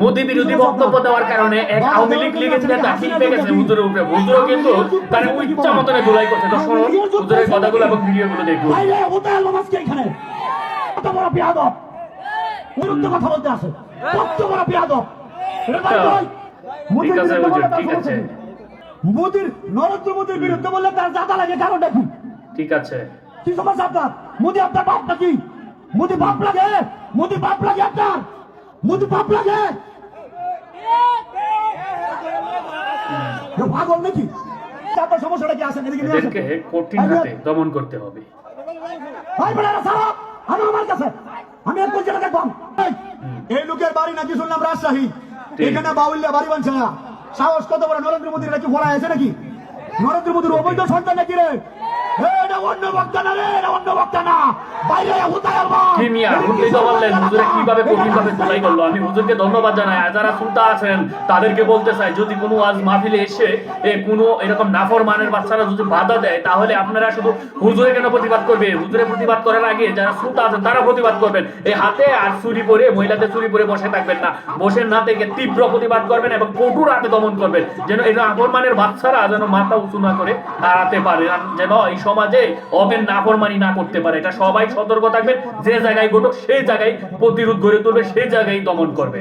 মোদি বিরোধী বক্তব্য দেওয়ার কারণে এক আওয়ামী লীগ লীগের নেতা গেছে হুজুরের উপরে হুজুরও কিন্তু তার মতনে ধুলাই করছে। হুজুরের কথাগুলো এবং ভিডিওগুলো এখানে। কথা বলতে আসে। মোদির ঠিক আছে। মোদির নরেন্দ্র মোদির বিরুদ্ধে বললে তার জাতা লাগে কারণ দেখুন। ঠিক আছে। কি সমস্যা আপনার? মোদি আপনার বাপ নাকি? মোদি বাপ লাগে? মোদি বাপ লাগে আপনার? মোদি বাপ লাগে? পাগল নাকি? আপনার সমস্যাটা কি আসেন এদিকে। এদেরকে কঠিন হাতে দমন করতে হবে। ভাই বোনেরা সারা আমি আমার কাছে। আমি এক টাকা কম এই লোকের বাড়ি নাকি শুনলাম রাজশাহী। এখানে বাউল্যা বাড়ি বানছে সাহস কত বড় নরেন্দ্র মোদীর নাকি ভরা আছে নাকি? নরেন্দ্র মোদীর অবৈধ সন্তান নাকি রে? এটা অন্য বক্তা না রে এটা অন্য বক্তা না। বাইরে হুতায় কি মিয়া হুজুরই তো বললেন হুজুরে কীভাবে কঠিন ধুলাই করল? আমি হুজুরকে ধন্যবাদ জানাই। আর যারা শ্রোতা আছেন তাদেরকে বলতে চাই যদি কোনো আজ মাহফিলে এসে এ কোনো এরকম নাফর বাচ্চারা যদি বাধা দেয় তাহলে আপনারা শুধু হুজুরে কেন প্রতিবাদ করবে? হুজুরে প্রতিবাদ করার আগে যারা শ্রোতা আছেন তারা প্রতিবাদ করবেন। এই হাতে আর চুরি পরে মহিলাদের চুরি পরে বসে থাকবেন না। বসে না থেকে তীব্র প্রতিবাদ করবেন এবং কঠোর হাতে দমন করবেন। যেন এই নাফর মানের বাচ্চারা যেন মাথা উঁচু না করে দাঁড়াতে পারে। যেন এই সমাজে অবেন নাফরমানি না করতে পারে। এটা সবাই সতর্ক থাকবেন। যে জায়গায় ঘটুক, সেই জায়গায় প্রতিরোধ গড়ে তুলবে, সেই জায়গায় দমন করবে